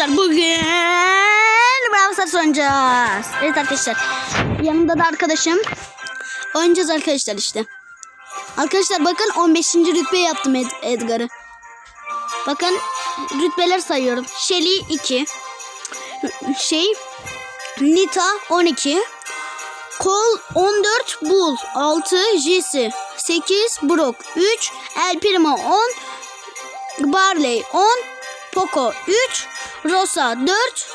arkadaşlar bugün Brawl Stars oynayacağız. Evet arkadaşlar. Yanımda da arkadaşım. Oynayacağız arkadaşlar işte. Arkadaşlar bakın 15. rütbe yaptım Ed- Edgar'ı. Bakın rütbeler sayıyorum. Shelly 2. Şey Nita 12. Cole 14. Bull 6. Jesse 8. Brock 3. El Primo 10. Barley 10. Poco 3. Rosa 4.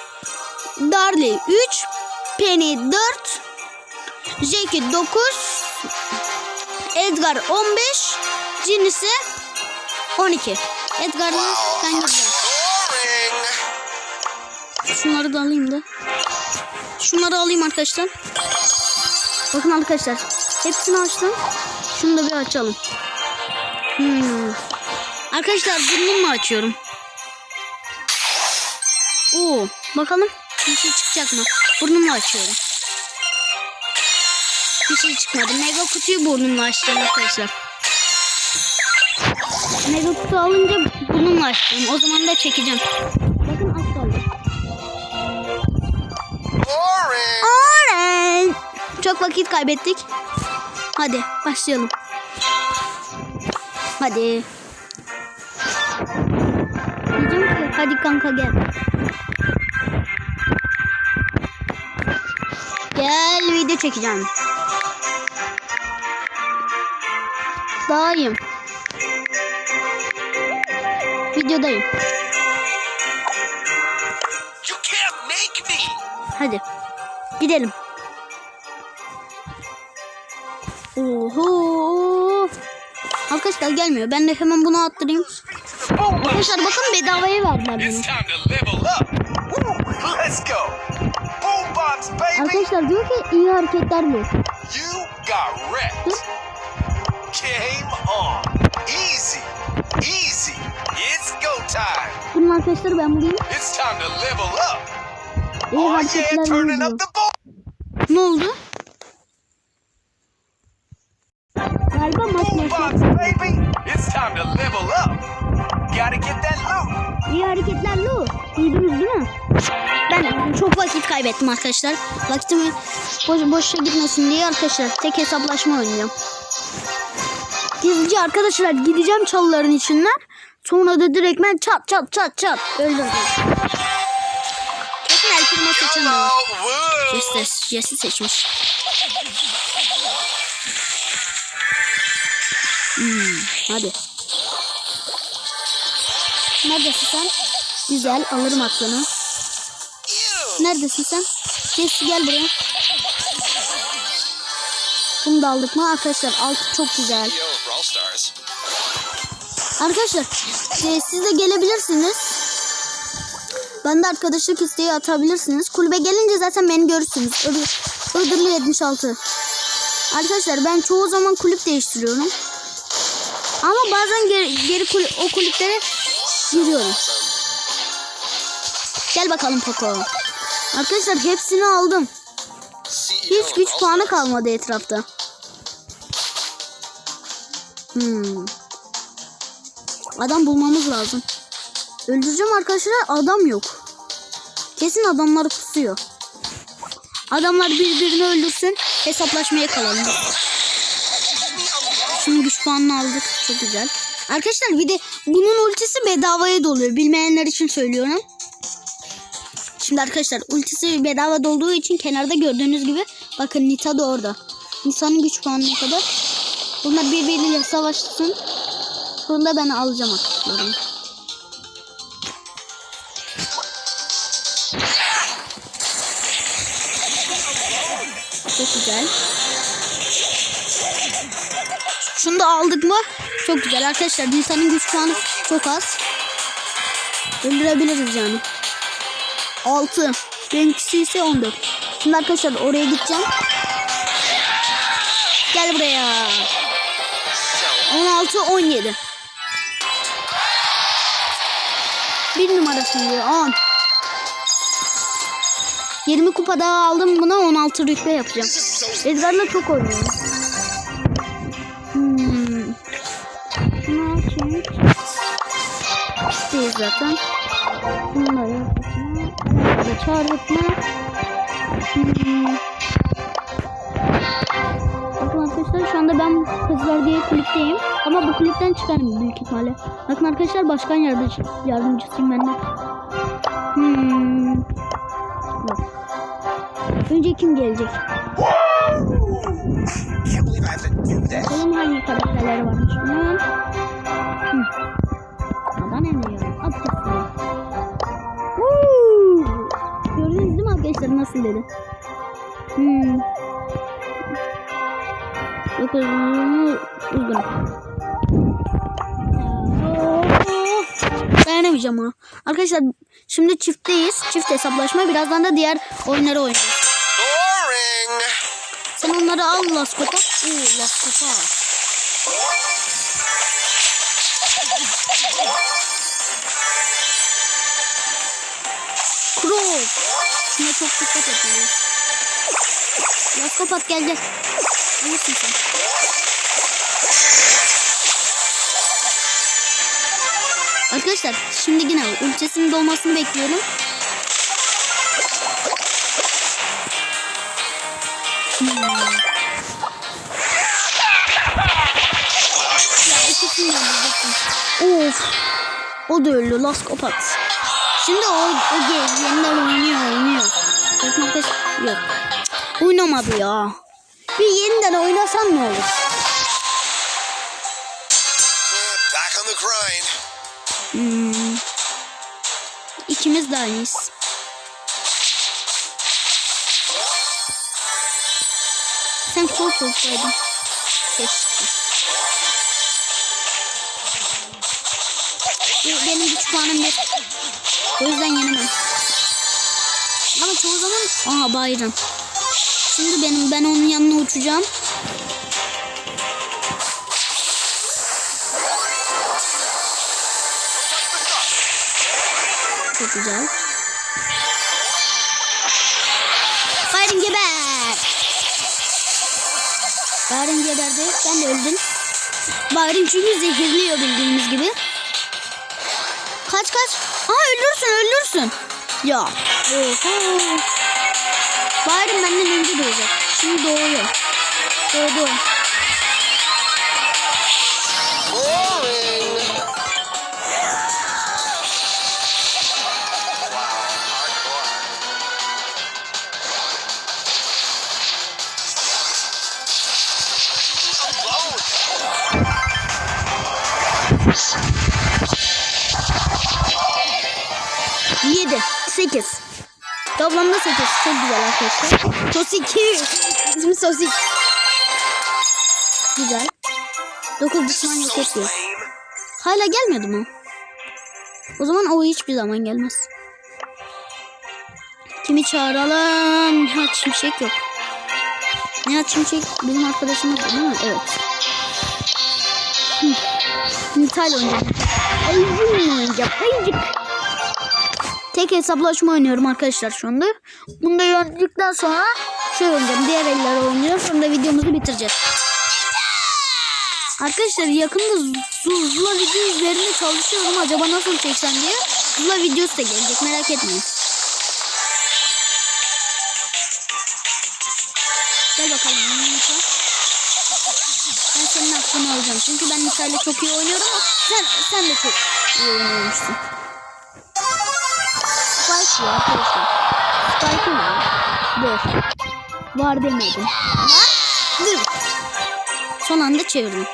Darley 3. Penny 4. Jackie 9. Edgar 15. Jin ise 12. Edgar'la ben gideceğim. Şunları da alayım da. Şunları alayım arkadaşlar. Bakın arkadaşlar. Hepsini açtım. Şunu da bir açalım. Hmm. Arkadaşlar burnumla açıyorum. Oo, bakalım bir şey çıkacak mı? Burnumla açıyorum. Bir şey çıkmadı. Mega kutuyu burnumla açacağım arkadaşlar. Mega kutu alınca burnumla açacağım. O zaman da çekeceğim. Bakın az kaldı. Çok vakit kaybettik. Hadi başlayalım. Hadi. Diyeceğim ki hadi kanka gel. Gel video çekeceğim. Dağıyım. Videodayım. You can't make me. Hadi. Gidelim. Oho. Arkadaşlar gelmiyor. Ben de hemen bunu attırayım. Arkadaşlar bakın bedavaya verdiler bunu. Let's go. Arkadaşlar diyor ki iyi hareketler mi? You got wrecked. Game on. Easy. Easy. It's go time. Bunun arkadaşlar ben bulayım. It's time to level up. İyi Oh yeah, hareketler mi turning up the boom. Ne oldu? Galiba maç baby. It's time to level up. Gotta get that loot. İyi hareketler Lu. Duydunuz değil mi? Ben çok vakit kaybettim arkadaşlar. Vaktimi boş, boşa gitmesin diye arkadaşlar tek hesaplaşma oynayacağım. Gizlice arkadaşlar gideceğim çalıların içinden. Sonra da direkt ben çat çat çat çat öldüreceğim. Bakın el firma seçen de Jesse seçmiş. Hmm, hadi. Neredesin sen? Güzel alırım aklını. Neredesin sen? Jesse gel buraya. Bunu da aldık mı arkadaşlar? Altı çok güzel. Arkadaşlar e, siz de gelebilirsiniz. Ben de arkadaşlık isteği atabilirsiniz. Kulübe gelince zaten beni görürsünüz. Ödül, ödüllü 76. Arkadaşlar ben çoğu zaman kulüp değiştiriyorum. Ama bazen geri, geri kulüp, o kulüplere giriyorum. Gel bakalım Poco. Arkadaşlar hepsini aldım. Hiç güç puanı kalmadı etrafta. Hmm. Adam bulmamız lazım. Öldüreceğim arkadaşlar adam yok. Kesin adamlar pusuyor. Adamlar birbirini öldürsün. Hesaplaşmaya kalalım. Şimdi güç puanını aldık. Çok güzel. Arkadaşlar bir de bunun ultisi bedavaya doluyor. Bilmeyenler için söylüyorum. Şimdi arkadaşlar ultisi bedava dolduğu için kenarda gördüğünüz gibi bakın Nita da orada. Nita'nın güç puanı ne kadar? Bunlar birbiriyle savaşsın. Sonra ben alacağım haklarımı. Çok güzel. Şunu da aldık mı? Çok güzel arkadaşlar. Nisan'ın güç puanı çok az. Öldürebiliriz yani. 6. Benimkisi ise 14. Şimdi arkadaşlar oraya gideceğim. Gel buraya. 16 17. Bir numarası diyor 10. 20 kupa daha aldım buna 16 rütbe yapacağım. Edgar'la çok oynuyorum. Hmm. Şunu açayım. İsteyiz zaten. Yapayım. Çağırtma. Hmm. Bakın arkadaşlar şu anda ben kızlar diye kulüpteyim. Ama bu kulüpten çıkarım büyük ihtimalle. Bakın arkadaşlar başkan yardımcı, yardımcısıyım ben de. Hmm. Bak. Önce kim gelecek? Bakalım hangi karakterleri varmış bunun. Nasıl dedi? Hmm. Yok uzun. Dayanamayacağım ona. Arkadaşlar şimdi çiftteyiz. Çift hesaplaşma. Birazdan da diğer oyunları oynayacağız. Boring. Sen onları al Laskopa. Oo Laskopa. Crow. Şuna çok dikkat etmeliyiz. Laskopat gel gel. Sen. Arkadaşlar şimdi yine ultisinin dolmasını bekliyorum. Ya ikisini. Of. O da öldü. Last Kopat. Şimdi o, o yeniden oynuyor oynuyor. Bakın arkadaş yok. Oynamadı ya. Bir yeniden oynasan ne olur? Back on the grind. Hmm. İkimiz de aynıyız. Sen kolt olsaydın. Keşke. Be- Benim güç puanım bir. O yüzden yenemem. Ama çoğu zaman... Aha Bayram. Şimdi benim ben onun yanına uçacağım. Çok güzel. Bayram geber. Bayram geberdi. Ben de öldüm. Bayram çünkü zehirliyor bildiğiniz gibi. Kaç kaç. Aa ölürsün ölürsün. Ya. Oho. Bayram benden önce doğacak. Şimdi doğuyor. Doğdu. 8. Toplamda 8. Çok güzel arkadaşlar. Sos 2. İsmi Sos 2. Güzel. 9 düşman yok ediyor. Hala gelmedi mi? O zaman o hiçbir zaman gelmez. Kimi çağıralım? Nihat Şimşek yok. Nihat Şimşek bizim arkadaşımız değil mi? Evet. Nithal oynayacak. Ayıcık oynayacak. Ayıcık. Tek hesaplaşma oynuyorum arkadaşlar şu anda. Bunu da yöndükten sonra şey oynayacağım. Diğer eller oynayacağım. Sonra videomuzu bitireceğiz. Arkadaşlar yakında Zu- Zula video üzerinde çalışıyorum. Acaba nasıl çeksem diye. Zula videosu da gelecek merak etmeyin. Gel bakalım. Ben senin hakkını alacağım. Çünkü ben Nita ile çok iyi oynuyorum ama sen, sen de çok iyi oynuyormuşsun. Ya arkadaşlar. Spike var. Dur. Var demedim. Dur. Son anda çevirdim.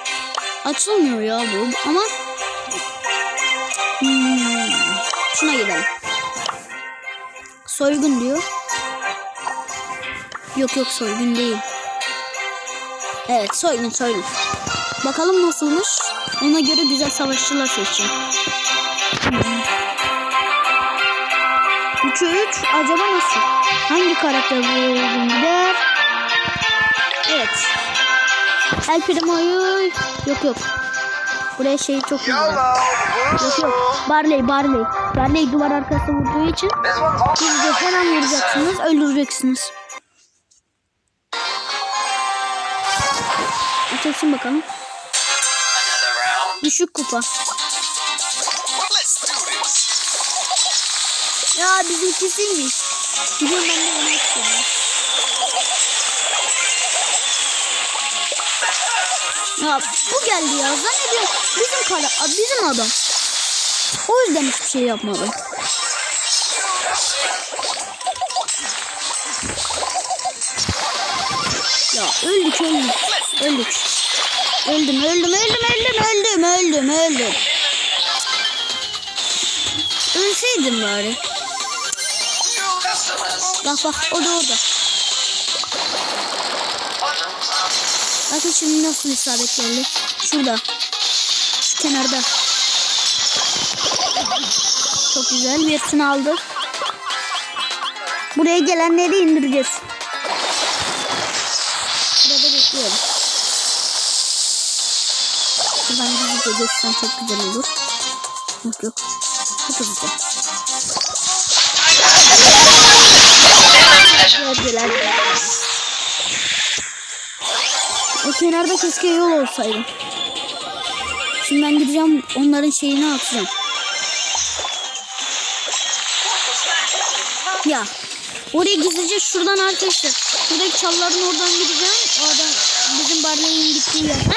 Açılmıyor ya bu ama hmm, şuna gidelim. Soygun diyor. Yok yok soygun değil. Evet soygun soygun. Bakalım nasılmış. Ona göre güzel savaşçılar seçeceğim. Hmm. 3'e 3 acaba nasıl? Hangi karakter uygun gider? Evet. El Primo'yu yok yok. Buraya şey çok iyi. Yok yok. Barley Barley. Barley duvar arkası vurduğu için siz de hemen vuracaksınız, öldüreceksiniz. Açılsın bakalım. Düşük kupa. Ya bizimkisiymiş. Gidiyorum ben de ona istiyorum. Ya bu geldi ya. Zannediyorum bizim kale, a, bizim adam. O yüzden hiçbir şey yapmadım. Ya öldük öldük. Öldük. Öldüm öldüm öldüm öldüm öldüm öldüm öldüm. Ölseydim bari. Bak bak o da orada. Bakın şimdi nasıl isabet geldi. Şurada. Şu kenarda. Çok güzel birisini aldık. Buraya gelenleri indireceğiz. Burada bekliyorum. Şuradan gizlice geçsem çok güzel olur. Yok yok. Çok hızlı. O kenarda keşke yol olsaydı. Şimdi ben gideceğim onların şeyini atacağım. Ya oraya gizlice şuradan arkadaşlar. Şuradaki çalların oradan gideceğim. Oradan bizim barlayın gittiği yerden.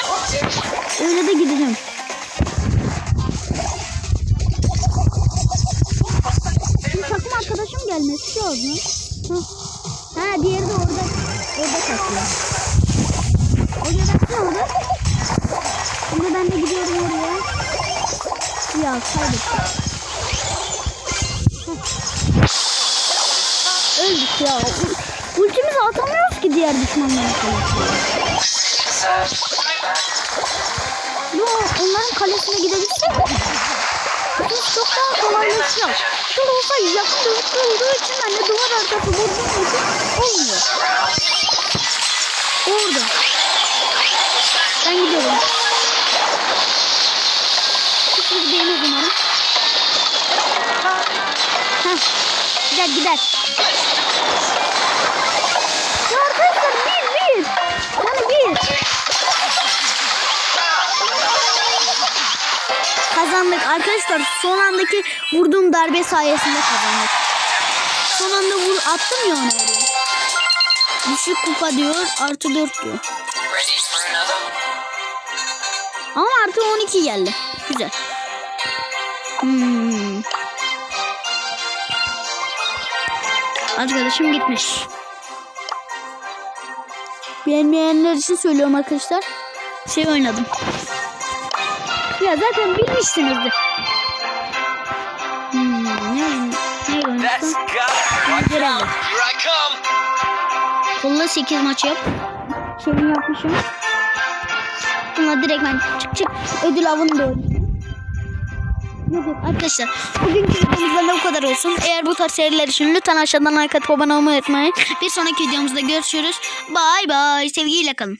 Öyle de gideceğim. Takım arkadaşım gelmesi lazım. Hah. Ha diğeri de orada. Orada kasıyor. O gebersin orada. Şimdi ben de gidiyorum oraya. Ya kaybettim. Öldük ya. Ultimizi atamıyoruz ki diğer düşmanların kalesine. Yo onların kalesine gidebilsek biz çok daha kolaylaşıyor. Şurada olsa yakın olduğu için ben de duvar arkası vurduğum için olmuyor. Orada. Ben gidiyorum. Hiçbir değmez umarım. Heh. Gider gider. Kazandık arkadaşlar. Son andaki vurduğum darbe sayesinde kazandık. Son anda vur attım ya onu. Düşük kupa diyor. Artı 4 diyor. Ama artı 12 geldi. Güzel. Hmm. Arkadaşım gitmiş. Beğenmeyenler için söylüyorum arkadaşlar. Şey oynadım. Ya zaten bilmişsinizdir. Hmm, ne, ne come. Kolla 8 maç yap. Şeyini yapmışım. Buna direkt ben çık çık ödül avını da arkadaşlar. Bugünkü videomuzda bu kadar olsun. Eğer bu tarz seriler için lütfen aşağıdan like atıp abone olmayı unutmayın. Bir sonraki videomuzda görüşürüz. Bay bay. Sevgiyle kalın.